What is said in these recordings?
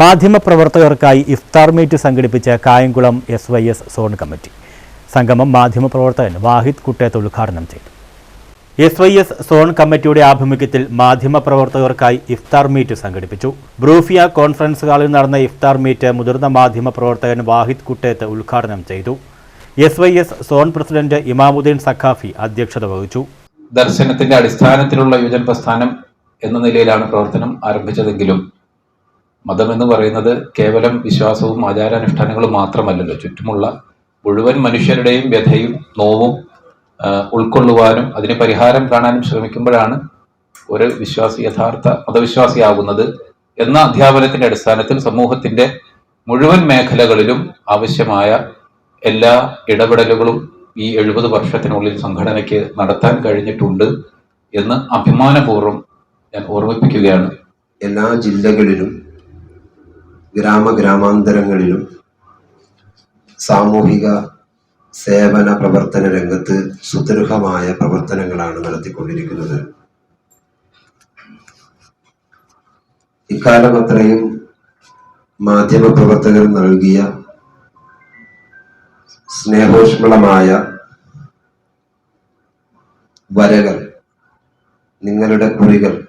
മാധ്യമപ്രവർത്തകർക്കായി ഇഫ്താർ മീറ്റ് സംഘടിപ്പിച്ച Kayamkulam S Y S zone committee സംഗമം മാധ്യമപ്രവർത്തകൻ വാഹിദ് കുട്ടേത്ത് ഉദ്ഘാടനം ചെയ്തു. എസ് വൈ എസ് സോൺ കമ്മിറ്റിയുടെ ആഭിമുഖ്യത്തിൽ മാധ്യമപ്രവർത്തകർക്കായി ഇഫ്താർ മീറ്റ് സംഘടിപ്പിച്ചു. ബ്രൂഫിയ കോൺഫറൻസ് ഹാളിൽ നടന്ന ഇഫ്താർ മീറ്റ് മുതിർന്ന മാധ്യമപ്രവർത്തകൻ വാഹിദ് കുട്ടേത്ത് ഉദ്ഘാടനം ചെയ്തു. S Y S zone president Imamuddin Saqafi അധ്യക്ഷത വഹിച്ചു. ദർശനത്തിന്റെ അടിസ്ഥാനത്തിലുള്ള യുവജന പ്രസ്ഥാനം എന്ന നിലയിലാണ് പ്രവർത്തനം ആരംഭിച്ചതെങ്കിലും മതം എന്ന് പറയുന്നത് കേവലം വിശ്വാസവും ആചാരാനുഷ്ഠാനങ്ങളും മാത്രമല്ലല്ലോ. ചുറ്റുമുള്ള മുഴുവൻ മനുഷ്യരുടെയും വ്യഥയും നോവും ഉൾക്കൊള്ളുവാനും അതിന് പരിഹാരം കാണാനും ശ്രമിക്കുമ്പോഴാണ് ഒരു വിശ്വാസി യഥാർത്ഥ മതവിശ്വാസിയാകുന്നത് എന്ന അധ്യാപനത്തിന്റെ അടിസ്ഥാനത്തിൽ സമൂഹത്തിന്റെ മുഴുവൻ മേഖലകളിലും ആവശ്യമായ എല്ലാ ഇടപെടലുകളും ഈ എഴുപത് വർഷത്തിനുള്ളിൽ സംഘടനയ്ക്ക് നടത്താൻ കഴിഞ്ഞിട്ടുണ്ട് എന്ന് അഭിമാനപൂർവം ഞാൻ ഓർമ്മിപ്പിക്കുകയാണ്. എല്ലാ ജില്ലകളിലും ഗ്രാമഗ്രാമാന്തരങ്ങളിലും സാമൂഹിക സേവന പ്രവർത്തന രംഗത്ത് സുദൃഢമായ പ്രവർത്തനങ്ങളാണ് നടത്തിക്കൊണ്ടിരിക്കുന്നത്. ഇക്കാലം അത്രയും മാധ്യമ പ്രവർത്തകർ നൽകിയ സ്നേഹോഷ്മളമായ വരകൾ നിങ്ങളുടെ കുറികൾ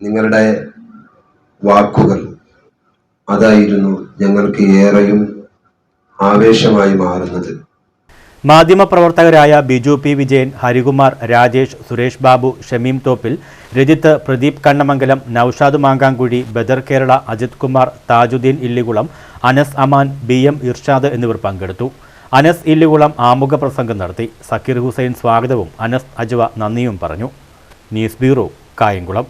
നിങ്ങളുടെ വാക്കുകൾ അതായിരുന്നു ഞങ്ങൾക്ക് ഏറെയും ആവേശമായി മാറുന്നത്. മാധ്യമപ്രവർത്തകരായ Biju P Vijayan Harikumar Rajesh Suresh Babu Shameem Thoppil Rajith Pradeep Kannamangalam Noushad Mankamkuzhi Badar Kerala Ajith Kumar Thajuddin Illikulam Anas Aman B M Irshad എന്നിവർ പങ്കെടുത്തു. അനസ് ഇല്ലികുളം ആമുഖ പ്രസംഗം നടത്തി. സക്കീർ ഹുസൈൻ സ്വാഗതവും അനസ് അജ്വ നന്ദിയും പറഞ്ഞു. News bureau Kayamkulam.